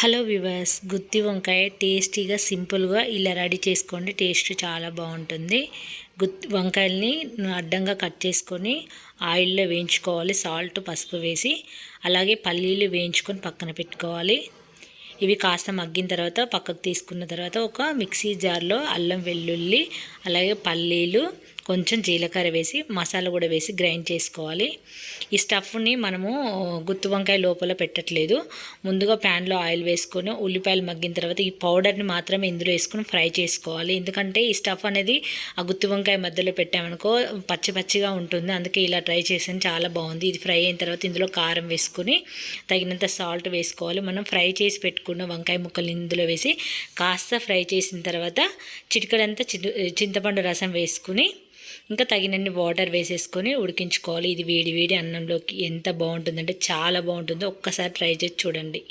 Hello viewers గుత్తి వంకాయ టేస్టీగా సింపుల్గా ఇలా రెడీ చేసుకోండి. టేస్ట్ చాలా బాగుంటుంది. గుత్తి వంకాయల్ని అడ్డంగా కట్ చేసుకొని ఆయిల్లో వేయించుకోవాలి. సాల్ట్ పసుపు వేసి అలాగే పల్లీలు వేయించుకొని పక్కన పెట్టుకోవాలి. ఇవి కాస్త మగ్గిన తర్వాత పక్కకు తీసుకున్న తర్వాత ఒక మిక్సీ జార్లో అల్లం వెల్లుల్లి అలాగే పల్లీలు కొంచెం జీలకర్ర వేసి మసాలా కూడా వేసి గ్రైండ్ చేసుకోవాలి. ఈ స్టఫ్ని మనము గుత్తి వంకాయ లోపల పెట్టట్లేదు. ముందుగా ప్యాన్లో ఆయిల్ వేసుకొని ఉల్లిపాయలు మగ్గిన తర్వాత ఈ పౌడర్ని మాత్రమే ఇందులో వేసుకొని ఫ్రై చేసుకోవాలి. ఎందుకంటే ఈ స్టఫ్ అనేది ఆ గుత్తి వంకాయ మధ్యలో పెట్టామనుకో పచ్చి పచ్చిగా ఉంటుంది. అందుకే ఇలా ట్రై చేసాను. చాలా బాగుంది. ఇది ఫ్రై అయిన తర్వాత ఇందులో కారం వేసుకొని తగినంత సాల్ట్ వేసుకోవాలి. మనం ఫ్రై చేసి పెట్టుకున్న వంకాయ ముక్కలు ఇందులో వేసి కాస్త ఫ్రై చేసిన తర్వాత చిటికడంతా చింతపండు రసం వేసుకుని ఇంకా తగినన్ని వాటర్ వేసేసుకొని ఉడికించుకోవాలి. ఇది వేడి వేడి అన్నంలోకి ఎంత బాగుంటుందంటే చాలా బాగుంటుందో ఒక్కసారి ట్రై చేసి చూడండి.